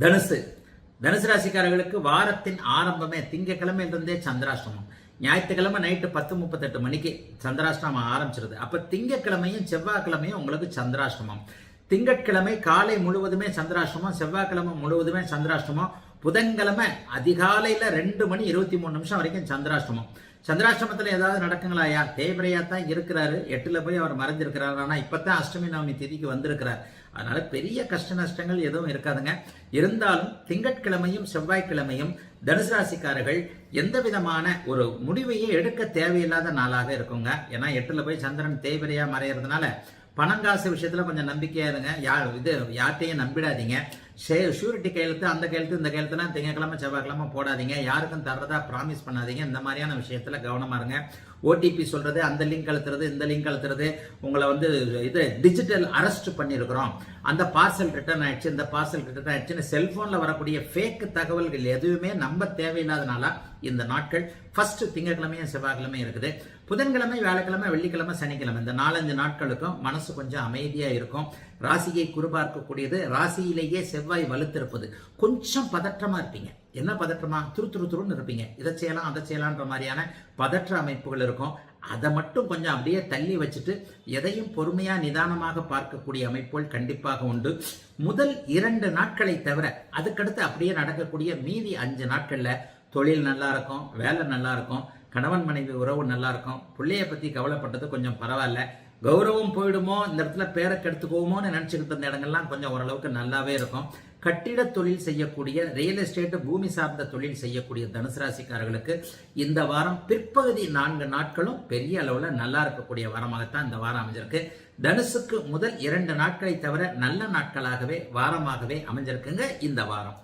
தனுசு. தனுசு ராசிக்காரர்களுக்கு வாரத்தின் ஆரம்பமே திங்கக்கிழமையிலிருந்தே சந்திராஷ்டமம். ஞாயிற்றுக்கிழமை நைட்டு பத்து முப்பத்தெட்டு மணிக்கு சந்திராஷ்டமம் ஆரம்பிச்சிருது. அப்போ திங்கக்கிழமையும் செவ்வாய்க்கிழமையும் உங்களுக்கு சந்திராஷ்டமம். திங்கட்கிழமை காலை முழுவதுமே சந்திராஷ்டமம் செவ்வாய்க்கிழமை முழுவதுமே சந்திராஷ்டமம். புதன்கிழமை அதிகாலையில் ரெண்டு மணி இருபத்தி மூணு நிமிஷம் வரைக்கும் சந்திராஷ்டமம். சந்திராஷ்டமத்தில் ஏதாவது நடக்குங்களா ஐயா? தேவரையா தான் இருக்கிறாரு. எட்டில் போய் அவர் மறைஞ்சிருக்கிறாரு. இப்போ தான் அஷ்டமி நவமி திதிக்கு வந்திருக்கிறார். அதனால் பெரிய கஷ்ட நஷ்டங்கள் எதுவும் இருக்காதுங்க. இருந்தாலும் திங்கட்கிழமையும் செவ்வாய்க்கிழமையும் தனுசு ராசிக்காரர்கள் எந்த விதமான ஒரு முடிவையே எடுக்க தேவையில்லாத நாளாக இருக்குங்க. ஏன்னா எட்டில் போய் சந்திரன் தேவரையா மறையறதுனால பணங்காசு விஷயத்தில் கொஞ்சம் நம்பிக்கையாக இருங்க. யா இது யார்கிட்டையும் நம்பிடாதீங்க. ஷூரிட்டி கையெழுத்து அந்த கையெழுத்து இந்த கையெழுத்துலாம் திங்கக்கிழமை செவ்வாய்க்கிழமை போடாதீங்க. யாருக்கும் தர்றதா ப்ராமிஸ் பண்ணாதீங்க. இந்த மாதிரியான விஷயத்தில் கவனமா இருங்க. ஓடிபி சொல்கிறது அந்த லிங்க் அழுத்துறது இந்த லிங்க் அழுத்துறது உங்களை வந்து இது டிஜிட்டல் அரெஸ்ட் பண்ணியிருக்கிறோம் அந்த பார்சல் ரிட்டர்ன் ஆயிடுச்சு இந்த பார்சல் ரிட்டர்ன் ஆயிடுச்சுன்னு செல்ஃபோனில் வரக்கூடிய ஃபேக் தகவல்கள் எதுவுமே நம்ப தேவையில்லாதனால இந்த நாட்கள் ஃபர்ஸ்ட் திங்கட்கிழமையும் செவ்வாய்க்கிழமையும் இருக்குது. புதன்கிழமை வியாழக்கிழமை வெள்ளிக்கிழமை சனிக்கிழமை இந்த நாலஞ்சு நாட்களுக்கும் மனசு கொஞ்சம் அமைதியாக இருக்கும். ராசியை குறிபார்க்கக்கூடியது ராசியிலேயே செவ்வாய் வலுத்திருப்பது. கொஞ்சம் பதற்றமா இருப்பீங்க. என்ன பதற்றமா? துரு துரு துருன்னு இருப்பீங்க. இதை செய்யலாம் அதை செய்யலான்ற மாதிரியான பதற்ற அமைப்புகள் இருக்கும். அதை மட்டும் கொஞ்சம் அப்படியே தள்ளி வச்சுட்டு எதையும் பொறுமையா நிதானமாக பார்க்கக்கூடிய அமைப்புகள் கண்டிப்பாக உண்டு. முதல் இரண்டு நாட்களை தவிர அதுக்கடுத்து அப்படியே நடக்கக்கூடிய மீதி அஞ்சு நாட்கள்ல தொழில் நல்லா இருக்கும் வேலை நல்லா இருக்கும் கணவன் மனைவி உறவு நல்லா இருக்கும். பிள்ளைய பத்தி கவலைப்பட்டது கொஞ்சம் பரவாயில்ல. கௌரவம் போயிடுமோ? இந்த இடத்துல பேரை கெடுத்துக்குவோமோன்னு நினைச்சுக்கிட்டு இருந்த இடங்கள்லாம் கொஞ்சம் ஓரளவுக்கு நல்லாவே இருக்கும். கட்டிட தொழில் செய்யக்கூடிய ரியல் எஸ்டேட் பூமி சார்ந்த தொழில் செய்யக்கூடிய தனுசு ராசிக்காரர்களுக்கு இந்த வாரம் பிற்பகுதி நான்கு நாட்களும் பெரிய அளவில் நல்லா இருக்கக்கூடிய வாரமாகத்தான் இந்த வாரம் அமைஞ்சிருக்கு. தனுசுக்கு முதல் இரண்டு நாட்களை தவிர நல்ல நாட்களாகவே வாரமாகவே அமைஞ்சிருக்குங்க இந்த வாரம்.